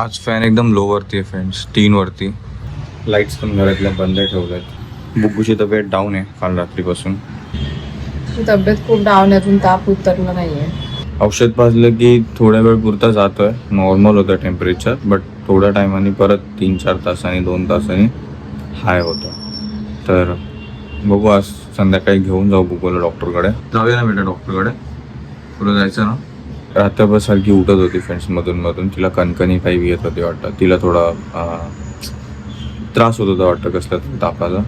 आज फॅन एकदम लो वरती आहे फ्रेंड्स तीन वरती. लाईट्स पण घरातल्या बंद ठेवल्यात. बुग्गूची तब्येत डाऊन आहे काल रात्रीपासून. तब्येत खूप डाऊन आहे अजून ताप उतरला नाहीये. औषध पाजलं की थोड्या वेळ पुरता जातोय नॉर्मल होतं टेम्परेचर बट थोड्या टायमाने परत तीन चार तासांनी दोन तासांनी हाय होतं. तर बघू आज संध्याकाळी घेऊन जाऊ बुगोला डॉक्टरकडे जाऊया ना बेटा डॉक्टरकडे तुला जायचं ना? रात्रभर सारखी उठत होती फ्रेंड्स मधून मधून. तिला कणकणी काही येत होती वाटतं. तिला थोडा त्रास होत होता वाटतं कसला तरी तापाचा.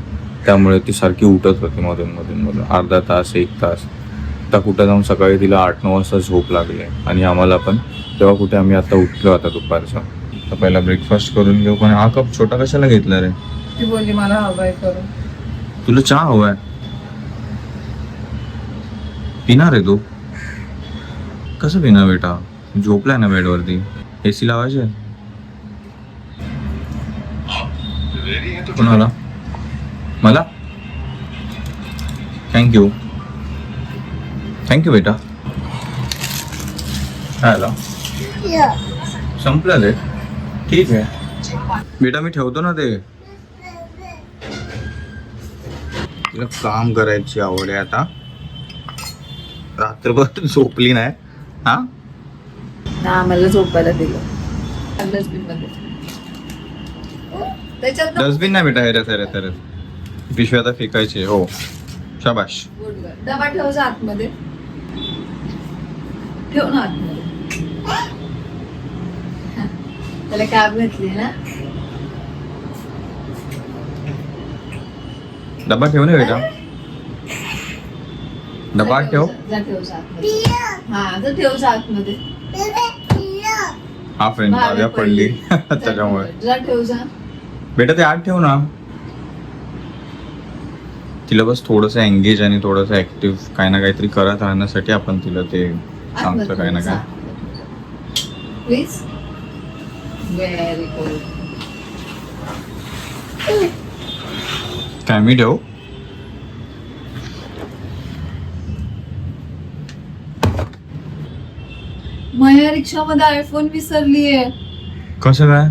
त्यामुळे ती सारखी उठत होती मधून मधून मधून. अर्धा तास एक तास. आता कुठं जाऊन सकाळी तिला आठ नऊ वाजता झोप लागली आणि आम्हाला पण. तेव्हा कुठे आम्ही आता उठलो आता दुपारचा. तर पहिला ब्रेकफास्ट करून घेऊ. पण हा कप छोटा कशाला घेतला रे? ती बोलली मला हवाय करून. तुला चहा हवाय? पिणार आहे तू? कसं पिणार बेटा? झोपलाय ना बेडवरती. ए सी लावायचे कोणाला? मला? थँक्यू थँक्यू बेटा. काय आला संपलं रे. ठीक आहे. बेटा मी ठेवतो ना ते. तिला काम करायची आवड आहे आता. रात्रभर झोपली नाही. हा? ना आम्हाला झोपायला दिलं. डस्टबिनमध्ये त्याच्यात ना- डस्टबिन नाही बेटा हेरत हेरत हेरत पिशवी आता फेकायची हो. शाबाश. डबा ठेव जा आतमध्ये. ठेव ना आतमध्ये. हा. त्याला कॅब घातली ना? डबा ठेव ना बेटा डबा ठेव. जा हा ठेव हा फ्रेंड भाव्या पडली. त्याच्यामुळे. जा ठेव जा बेटा ते आत ठेव ना. तिला बस थोडस एंगेज आणि थोडस ऍक्टिव्ह काही ना काहीतरी करत राहण्यासाठी आपण तिला ते सांगतो काही ना काय प्लीज व्हेरी गुड काय मी ठेव? माझ्या रिक्षामध्ये आयफोन विसरलीये कसं काय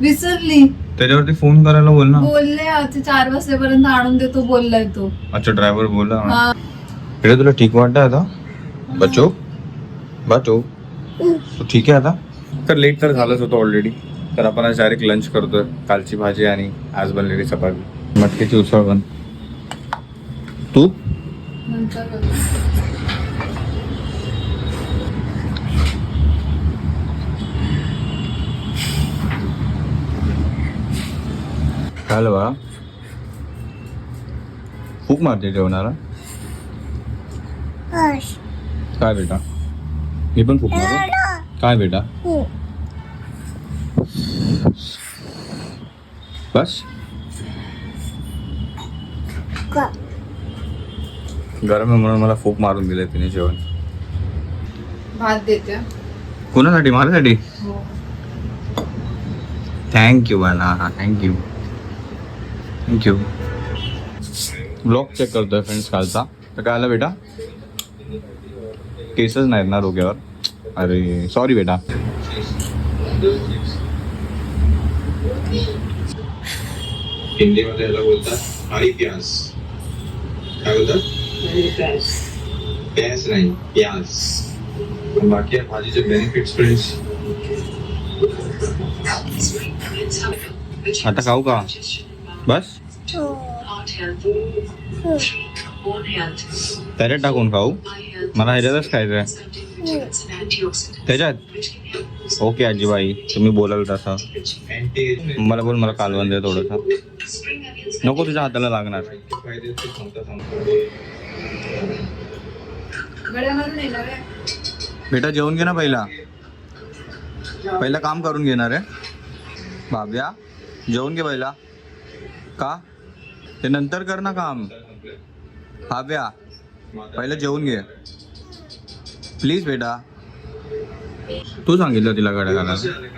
विसरली. त्याच्यावरती फोन करायला बोल ना. बोलले आता चार वाजेपर्यंत आणून देतो बोललाय तो. अच्छा ड्रायव्हर बोला हा. इकडे तुला ठीक वाटतं आता? बचो बचो तू ठीक आहे आता? तर लेट तर झालंच होतं ऑलरेडी तर आपण आज डायरेक्ट लंच करतोय. कालची भाजी आणि आज बनलेली चपाती. मटकीची उसळ पण. तू? नंतर बाळा खूप मारते जेवणाला काय बेटा? मी पण खूप मारू काय बेटा? बस. गरम आहे म्हणून मला खूप मारून दिलंय तिने जेवण. भात देते. कोणासाठी? माझ्यासाठी? हो. Thank you Bala thank you thank you blog check करतोय फ्रेंड्स कालचा. तर काय आलं बेटा? केसच नाहीत ना डोक्यावर. अरे सॉरी बेटा. हिंदीमध्ये याला बोलतात हरी प्याज काय बोलतात? प्याज नाही प्याज आणि बाकी या भाजीचे बेनिफिट्स फ्रेंड्स आता खाऊ का? बस. हो. त्याच्यात टाकून खाऊ. मला ह्याच्यातच खायचंय. त्याच्यात? ओके आजीबाई तुम्ही बोलाल तसं. मला बोल मला कालवण दे थोडंसं. नको तुझ्या हाताला लागणार. बेटा जेवून घे ना पहिला. पहिला काम करून घेणार आहे. बाब्या जेवून घे पहिला. का? ते नंतर कर ना काम. बाब्या पहिलं जेवून घे. प्लीज बेटा. तू सांगितलं तिला गड्या घालायला.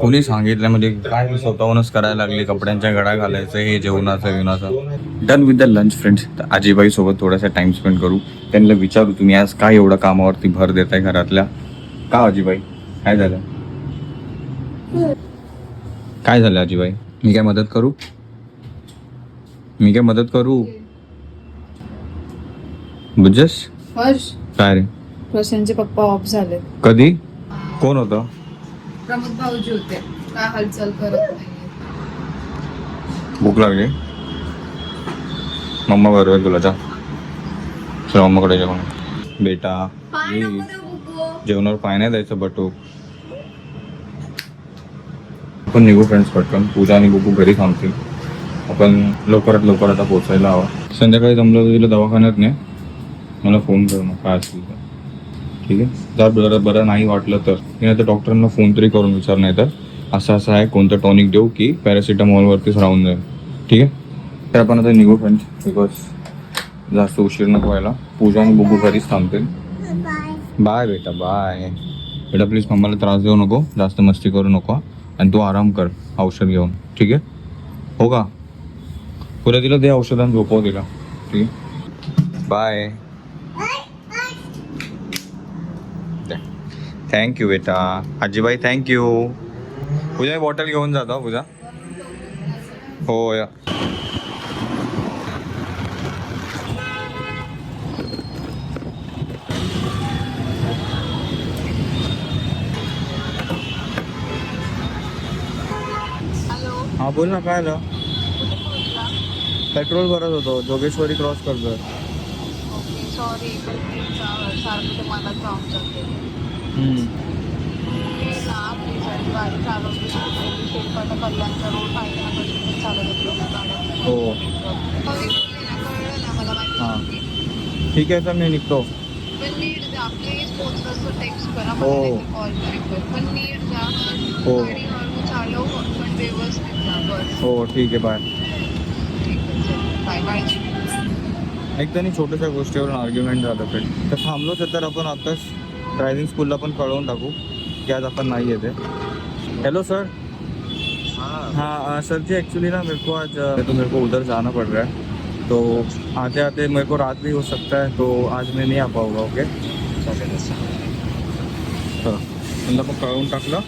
कोणी सांगितलं? म्हणजे काय स्वतःहूनच करायला लागली कपड्यांच्या गडा घालायचं हे जेवणाचं विवणाचं done with the lunch friends आजीबाई सोबत थोडासा टाइम स्पेंड करू. त्यांना विचारू तुम्ही आज काय एवढं कामावरती भर देताय घरातल्या? का आजीबाई? काय झालं? काय झालं आजीबाई? मी काय मदत करू? मी काय मदत करू? बुजस? हर्ष. काय रे? प्रशांतचे पप्पा ऑफ झाले कधी? कोण होतं? प्रमोद भाऊजी होते. काय हालचाल करत नाही भूक लागली. मम्मा बरोबर तुला जा. चल मम्माकडे जेवण. बेटा. जेवणावर पाय नाही द्यायचं बटू आपण निघू फ्रेंड्स पटकन. पूजा आणि बुकू घरी थांबतील. आपण लवकरात लवकर आता पोचायला हवं. संध्याकाळी जमलं तर तिला दवाखान्यात नाही मला फोन कर मग काय असेल तर. ठीक आहे? जर बरं बरं नाही वाटलं तर. मी आता डॉक्टरांना फोन तरी करून विचार नाही तर. असं असं आहे कोणतं टॉनिक देऊ की पॅरासिटामॉलवरतीच राहून जाईल. ठीक आहे? तर आपण आता निघू फ्रेंड्स बिकॉज जास्त उशीर नको व्हायला. पूजा आणि बुगू घरीच थांबतील. बाय बेटा बाय बेटा प्लीज मम्माला त्रास देऊ नको. जास्त मस्ती करू नको. आणि तू आराम कर, औषध घेऊन, ठीक आहे? हो का पुढे तिला दे औषधांनी झोपव तिला, ठीक आहे? बाय थँक्यू बेटा. आजीबाई थँक्यू पूजा बॉटल घेऊन जाता पूजा. हो, या. हा बोल ना काय आलं? पेट्रोल भरत होतो जोगेश्वरी क्रॉस करतोय. सॉरी सारखं तुम्हाला जाते हो हा. ठीक आहे तर मी निघतो. हो. हो. पण व्यवस्थित बस हो ठीक आहे बाय ठीक आहे चल. बाय बाय एकदा नाही छोट्याशा गोष्टीवरून आर्ग्युमेंट झालं फ्रेंड तर थांबलोच आहे तर आपण आताच ड्रायव्हिंग स्कूलला पण कळवून टाकू की आज अपन नहीं येते. हेलो सर हाँ. सर जी एक्चुअली ना मेरे को आज अ, तो मेरे को उधर जाना पड़ रहा है. तो आते आते मेरे को रात भी हो सकता है तो आज मैं नहीं आ पाऊंगा ओके चला त्यांना पण कळवून टाकलं.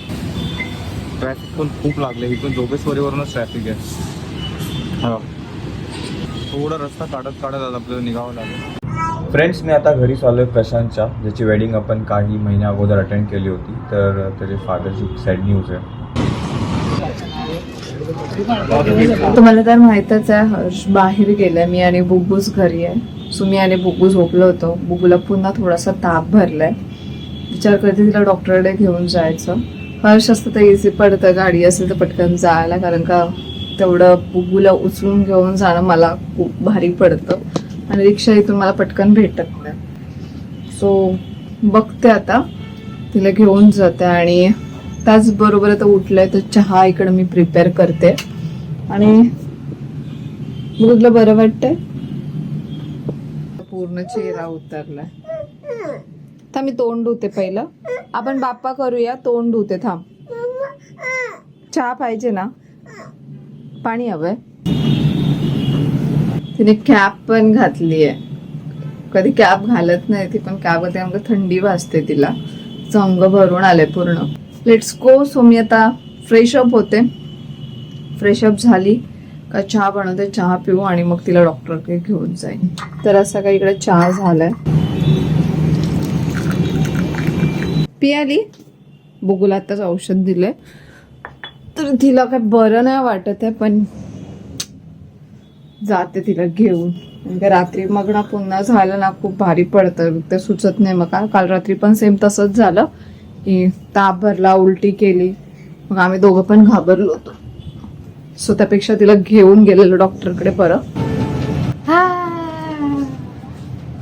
ट्रॅफिक पण खूप लागले इथून जोगेश्वरीवरूनच ट्रॅफिक आहे. हा. थोडा रस्ता काढत काढत आपल्याला निघावं लागेल. फ्रेंड्स मी आता घरी चालू आहे प्रशांतच्या ज्याची वेडिंग आपण काही महिन्या अगोदर अटेंड केली होती. तर त्याचे फादरची सॅड न्यूज आहे. तुम्हाला तर माहीतच आहे हर्ष बाहेर गेलाय. मी आणि बुब्बूस घरी आहे. सो मी आणि बुब्बू झोपलो होतो. बुब्बूला पुन्हा थोडासा ताप भरलाय. विचार करते तिला डॉक्टरकडे घेऊन जायचं. हर्ष असतं तर इझी पडतं. गाडी असेल तर पटकन जायला. कारण का तेवढं बुब्बूला उचलून घेऊन जाणं मला खूप भारी पडतं. आणि रिक्षा इथून मला पटकन भेटत नाही. सो बघते आता. तिला घेऊन जाते आणि त्याचबरोबर आता उठलंय तर चहा इकडं मी प्रिपेअर करते. आणि तुला बरं वाटतंय? पूर्ण चेहरा उतरलाय. थांब मी तोंड धुते पहिलं. आपण बाप्पा करूया तोंड धुते थांब. चहा पाहिजे ना? पाणी हवंय. तिने कॅप पण घातली आहे कधी कॅप घालत नाही ती पण कॅप घालते अंग थंडी वाजते तिला. अंग भरून आलंय पूर्ण. लेट्स गो सो मी आता फ्रेश अप होते. फ्रेश अप झाली. का चहा बनवते चहा पिऊ आणि मग तिला डॉक्टरकडे घेऊन जाईन. तर असा काही इकडे चहा झालाय. पियाली. बुगुला आत्ताच औषध दिलंय. तर तिला काय बरं नाही वाटत आहे पण जाते तिला घेऊन. म्हणजे रात्री मग ना पुन्हा झालं ना खूप भारी पडतं. ते सुचत नाही मग. का- काल रात्री पण सेम तसंच झालं. की ताप भरला उलटी केली. मग आम्ही दोघं पण घाबरलो होतो. सो त्यापेक्षा तिला घेऊन गेलेलो डॉक्टरकडे परत.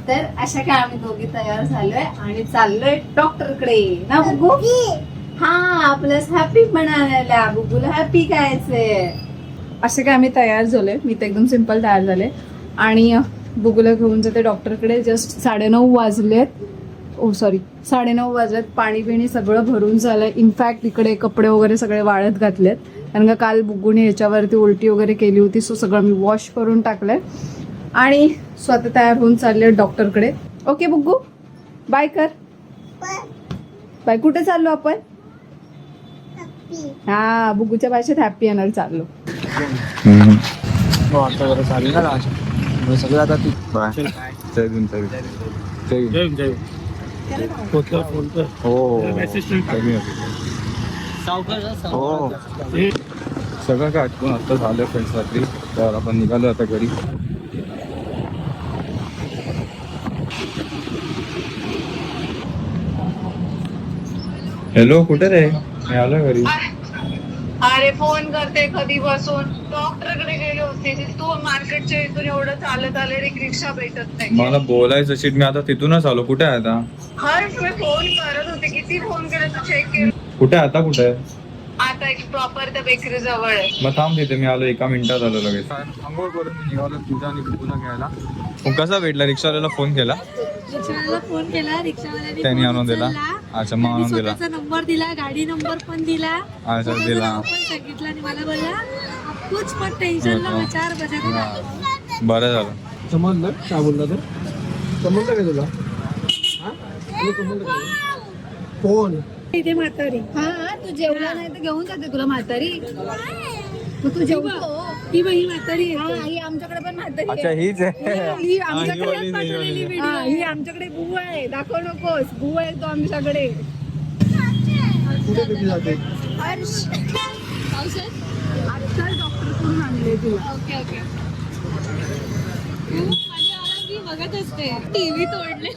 तर अशा काय आम्ही दोघी तयार झालोय आणि चाललोय डॉक्टरकडे ना बुगू हा प्लस हॅपी म्हणायला बुगूला हॅपी करायचंय. असे काय आम्ही तयार झालोय. मी तर एकदम सिंपल तयार झाले. आणि बुगूला घेऊन जाते डॉक्टरकडे जस्ट साडेनऊ वाजलेत. ओ सॉरी साडेनऊ वाजलेत. पाणी बिणी सगळं भरून झालंय. इनफॅक्ट इकडे कपडे वगैरे सगळे वाळत घातलेत. कारण का काल बुगूने ह्याच्यावरती उलटी वगैरे केली होती. सो सगळं मी वॉश करून टाकलंय. आणि स्वतः तयार होऊन चालले डॉक्टरकडे. ओके बुग्गू बाय कर. बाय कुठे चाललो आपण? हा बुगूच्या भाषेत हॅपी येणार चाललो. हम्म. हो सगळं आता ती बाय. जय भीम, जय भीम. जय भीम. जय जय पोचलं फोन कर हो. सगळं काय आठवून आता झालं फ्रेंड्स रात्री. तर आपण निघालो आता घरी. हॅलो कुठे रे? मी आलो घरी. अरे फोन करते कधी बसून डॉक्टरकडे गेले होते. तू मार्केटच्या इथून एवढं चालत आले रे रिक्षा भेटत नाही. मला बोलायचं शिट मी आता तिथूनच आलो. कुठे आहे आता? हर्ष मी फोन करत होते. किती फोन केले तू चेक केलं? कुठे आहे आता? कुठे? आहे आता एक प्रॉपर त्या बेकरी जवळ आहे. मग थांब तिथे. मी आलो एका मिनिटात आलो लगेच. आंघोळ करून मी निघालो. तुझा आणि पुन्हा घ्यायला. मग कसा भेटला? रिक्षावाल्याला फोन केला? रिक्षावाल्याला फोन केला रिक्षावाल्याने त्यांनी फोन आणून दिला. अच्छा मग आणून दिला. नंबर दिला गाडी नंबर पण दिला. अच्छा दिला. सांगितलं आणि मला बोलला कुछ पण टेन्शन ना चार बजे हा. बरं झालं. समजलं? काय बोलला तर समजलं का तुला? इथे म्हातारी. हा तू जेवला. नाही तर घेऊन जाते तुला म्हातारी. तू तू जेवतो. ही बाई म्हातारी हा, आहे ही आमच्याकडे पण म्हातारी अच्छा आहे. हीच आहे ही हा, ही वाली, ही वाली. हा, ही आमच्याकडे बुऊ आहे. दाखव नकोस. बुऊ आहे तो आमच्याकडे. कुठे किती जाते? हर्ष. आजकाल डॉक्टरकडून आणले तुला ओके ओके. माझी आवाज मी बघत असते. टीव्ही तोडले.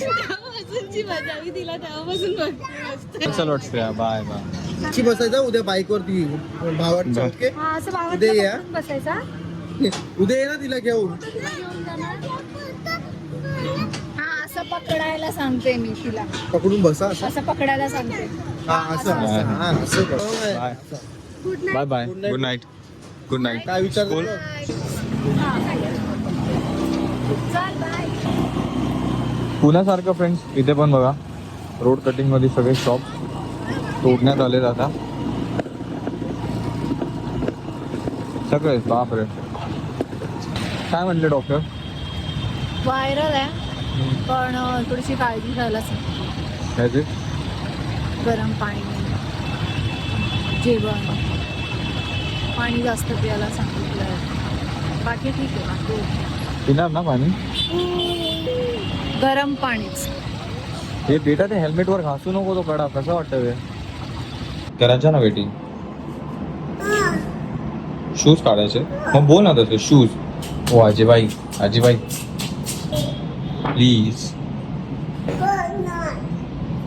तेव्हापासूनची मजा. मी तिला तेव्हापासून बघते. असते चल वाटतं बाय बाय. कशी बसायचं उद्या बाईक वरती भावाच्या ओके हा असं उद्या या. भावात बसायचा. उद्या ये ना तिला घेऊन. हा असं पकडायला सांगते मी तिला. पकडून बसा असं. असं पकडायला सांगते. हा असं. असं. हा असं कर. Bye bye bye good night good night काय विचार Cool. पुण्यासारखं फ्रेंड्स इथे पण बघा. रोड कटिंगमध्ये सगळे शॉप तोडण्यात आले आता. सगळे बापरे. काय म्हणले डॉक्टर? व्हायरल आहे पण थोडीशी काळजी घ्यायला सांग काय ते? गरम पाणी जेवण. पाणी जास्त प्यायला सांगितलं बाकी ठीक आहे बाकी. पिणार ना पाणी? गरम पाणीच. हे बेटा ते हेल्मेट वर घासू नको तो कडा कसं वाटतं करायच्या करायचं ना वेटिंग शूज काढायचे? मग बोल ना तसे शूज हो आजीबाई आजीबाई. प्लीज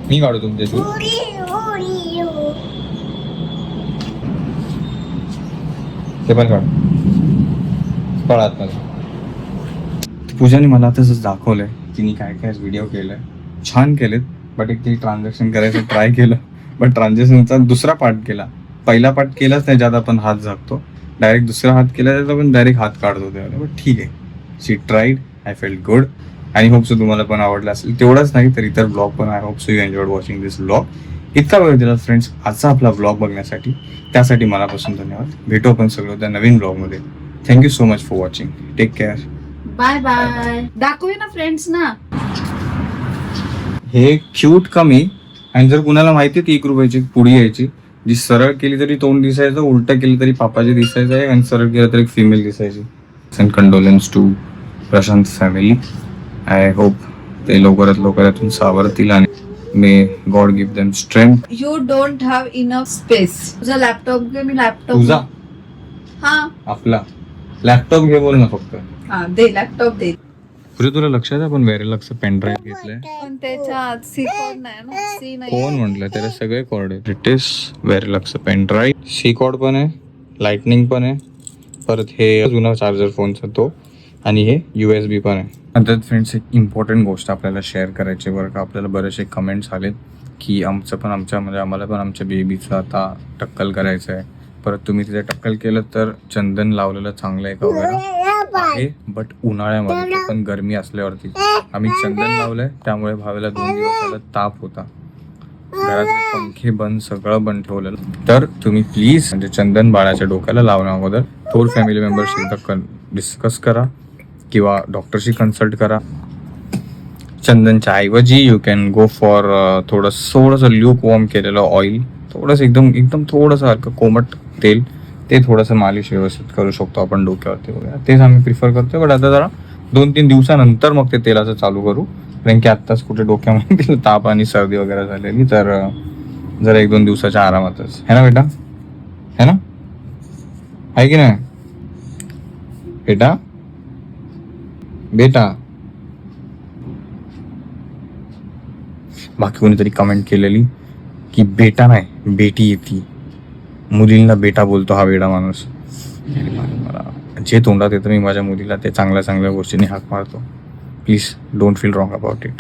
मी काढू तुमचे शूज ते पण काढ. कळात मला पूजाने मला तसंच दाखवलंय. तिने काय काय व्हिडिओ केलंय. छान केलेत बट एक ते ट्रान्झॅक्शन करायचं ट्राय केलं. बट ट्रान्झॅक्शनचा दुसरा पार्ट केला. पहिला पार्ट केलाच नाही ज्यात आपण हात झाकतो. डायरेक्ट दुसरा हात केला तर आपण डायरेक्ट हात काढतो त्याला बट ठीक आहे. She tried I felt good आणि होप सो तुम्हाला पण आवडलं असेल. तेवढंच नाही तर इतर ब्लॉग पण. I hope so you enjoyed watching this blog इतका वेळ दिला फ्रेंड्स आजचा आपला ब्लॉग बघण्यासाठी. त्यासाठी मनापासून धन्यवाद. भेटू आपण सगळं त्या नवीन ब्लॉगमध्ये thank you so much for watching take care bye bye दाखवूया ना फ्रेंड्स ना. हे क्यूट कमी आणि जर कुणाला माहिती ती एक रुपयाची पुडी यायची जी सरळ केली तरी तोंड दिसायचं उलट केली तरी पापाची दिसायचं आहे आणि सरळ केलं तरी फिमेल दिसायची. Send condolence to Prashant family I hope ते लवकरात लवकर यातून सावरतील आणि may God give them strength you don't have enough space तुझा लॅपटॉप घे मी लॅपटॉप तुझा? हा. आपला. लॅपटॉप घे बोल ना फक्त. हा दे लॅपटॉप दे. पुढे तुला लक्षात आहे आपण वेरेलक्स पेन ड्राईव्ह घेतलंय? पण त्याच्यात सी कोड नाही ना? सी नाही कोण म्हटलं? त्याला सगळे कॉर्ड आहेत. इट इज वेरेलक्स पेन ड्राईव्ह सी कॉर्ड पण आहे लाइटनिंग पण आहे. परत हे जुना चार्जर फोनचा तो. आणि हे यू एस बी पण आहे. नंतर फ्रेंड्स एक इम्पॉर्टंट गोष्ट आपल्याला शेअर करायची बरं का. आपल्याला बरेचसे कमेंट्स आलेत की आमचं पण आमच्या म्हणजे आम्हाला पण आमच्या बेबीचं आता टक्कल करायचं आहे परत तुम्ही तिथे टक्कल केलं तर चंदन लावलेलं चांगलं आहे का वगैरे आहे बट उन्हाळ्यामध्ये पण गरमी असल्यावरती आम्ही चंदन लावलंय त्यामुळे भावेला दोन दिवसाला ताप होता. घरातले पंखे बंद सगळं बंद ठेवलेलं. तर तुम्ही प्लीज म्हणजे चंदन बाळाच्या डोक्याला लावण्या अगोदर थोर फॅमिली मेंबर्स एकदा डिस्कस करा किंवा डॉक्टरशी कन्सल्ट करा. चंदनच्या ऐवजी यू कॅन गो फॉर थोडं थोडंसं ल्यूक वॉर्म केलेलं ऑइल थोडंसं एकदम एकदम थोडंसं हलकं कोमट तेल. ते थोडंसं मालिश व्यवस्थित करू शकतो आपण डोक्यावरती वगैरे. तेच आम्ही प्रिफर करतो बट आता जरा दोन तीन दिवसानंतर मग ते तेलाचं चालू करू. कारण की आत्ताच कुठे डोक्यामध्ये ताप आणि सर्दी वगैरे झालेली तर जरा एक दोन दिवसाच्या आरामातच. है ना बेटा? है ना? आहे की नाही? बेटा? बेटा? बाकी कोणीतरी कमेंट केलेली की बेटा नाही बेटी येते. मुलींना बेटा बोलतो हा वेडा माणूस. मला- मला जे तोंडात येतं मी माझ्या मुलीला ते चांगल्या चांगल्या गोष्टींनी हाक मारतो. Please don't feel wrong about it